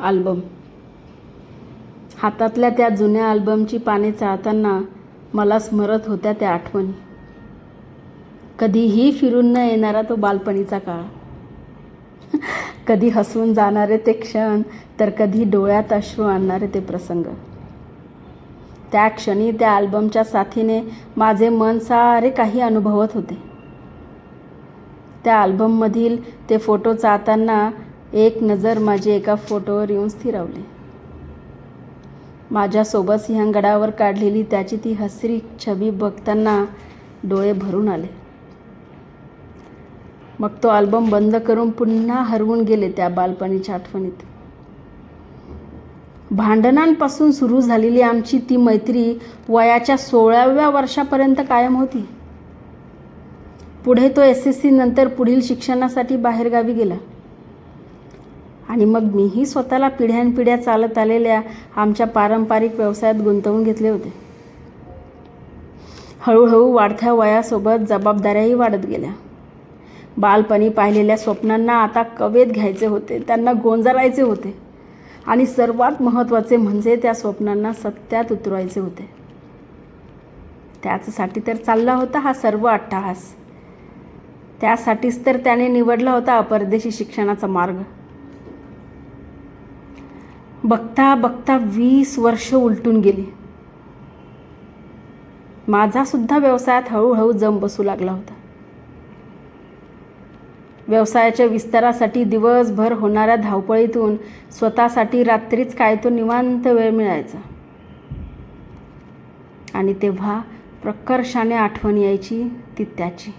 Album हातातल्या त्या जुन्या आल्बमची पाने चाळताना मला स्मरत होत्या त्या आठवणी. कधीही फिरून न येणारा तो बालपणीचा काळ. कधी हसून जाणारे ते क्षण तर कधी डोळ्यात अश्रू आणणारे ते प्रसंग. त्या क्षणी त्या अल्बमच्या साथीने माझे मन सारे काही अनुभवत होते. त्या अल्बममधील ते फोटो चाहताना एक नजर माझी एका फोटोवर येऊन स्थिरावली. माझ्यासोबत सिंहगडावर काढलेली त्याची ती हसरी छबी बघताना डोळे भरून आले. मग तो अल्बम बंद करून पुन्हा हरवून गेले त्या बालपणीच्या आठवणीत भांडणांपासून सुरू झालेली आमची ती मैत्री वयाच्या सोळाव्या वर्षापर्यंत कायम होती. पुढे तो एस एस सी नंतर पुढील शिक्षणासाठी बाहेरगावी गेला. आणि मग मीही स्वतःला पिढ्यानपिढ्या चालत आलेल्या आमच्या पारंपरिक व्यवसायात गुंतवून घेतले होते. हळूहळू वाढत्या वयासोबत जबाबदाऱ्याही वाढत गेल्या. बालपणी पाहिलेल्या स्वप्नांना आता कवेत घ्यायचे होते त्यांना गोंजारायचे होते. आणि सर्वात महत्त्वाचे म्हणजे त्या स्वप्नांना सत्यात उतरवायचे होते. त्याचसाठी तर चालला होता हा सर्व अट्टहास. त्यासाठीच तर त्याने निवडला होता अपरदेशी शिक्षणाचा मार्ग. बघता बघता वीस वर्ष उलटून गेली. माझासुद्धा व्यवसायात हळूहळू जम बसू लागला होता. व्यवसायाच्या विस्तारासाठी दिवसभर होणाऱ्या धावपळीतून स्वतःसाठी रात्रीच काय तो निवांत वेळ मिळायचा. आणि तेव्हा प्रकर्षाने आठवण यायची ती त्याची.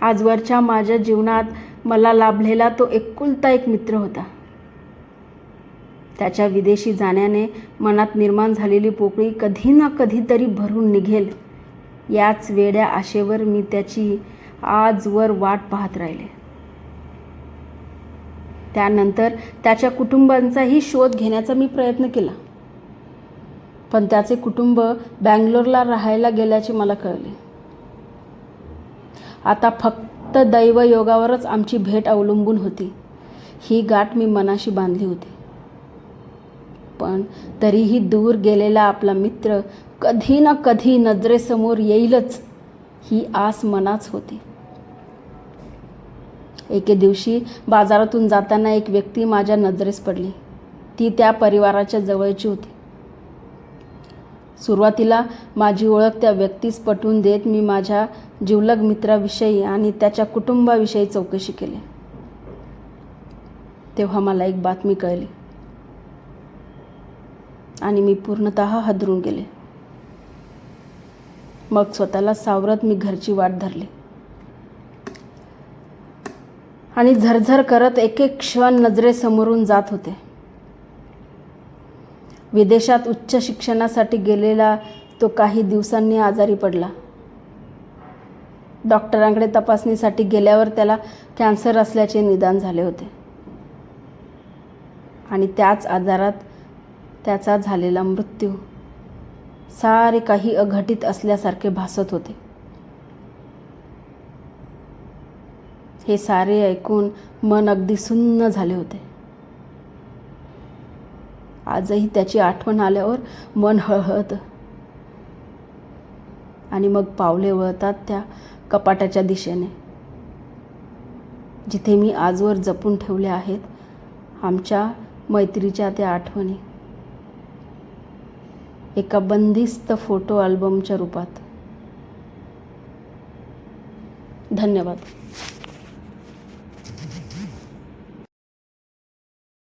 आजवरच्या माझ्या जीवनात मला लाभलेला तो एकुलता एक मित्र होता. त्याच्या विदेशी जाण्याने मनात निर्माण झालेली पोकळी कधी ना कधीतरी भरून निघेल. याच वेड्या आशेवर मी त्याची आजवर वाट पाहत राहिले. त्यानंतर त्याच्या कुटुंबांचाही शोध घेण्याचा मी प्रयत्न केला. पण त्याचे कुटुंब बँगलोरला राहायला गेल्याचे मला कळले. आता फक्त दैवयोगावरच आमची भेट अवलंबून होती. ही गाठ मी मनाशी बांधली होती. पण तरीही दूर गेलेला आपला मित्र कधी ना कधी नजरेसमोर येईलच ही आस मनाच होती. एके दिवशी बाजारातून जाताना एक व्यक्ती माझ्या नजरेस पडली. ती त्या परिवाराच्या जवळची होती. सुरुवातीला माझी ओळख त्या व्यक्तीस पटवून देत मी माझ्या जिवलग मित्राविषयी आणि त्याच्या कुटुंबाविषयी चौकशी केली. तेव्हा मला एक बातमी कळली. आणि मी पूर्णत हदरून गेले. मग स्वतःला सावरत मी घरची वाट धरली. आणि झरझर करत एक एक क्षण नजरेसमोरून जात होते. विदेशात उच्च शिक्षणासाठी गेलेला तो काही दिवसांनी आजारी पडला. डॉक्टरांकडे तपासणीसाठी गेल्यावर त्याला कॅन्सर असल्याचे निदान झाले होते. आणि त्याच आजारात त्याचा झालेला मृत्यू सारे काही अघटित असल्यासारखे भासत होते. हे सारे ऐकून मन अगदी सुन्न झाले होते. आजही त्याची आठवण आल्यावर मन हळहळतं आणि मग पावले वळतात त्या कपाटाच्या दिशेने. जिथे मी आजवर जपून ठेवल्या आहेत आमच्या मैत्रीच्या त्या आठवणी. एका बंदिस्त फोटो अल्बमच्या रूपात. धन्यवाद.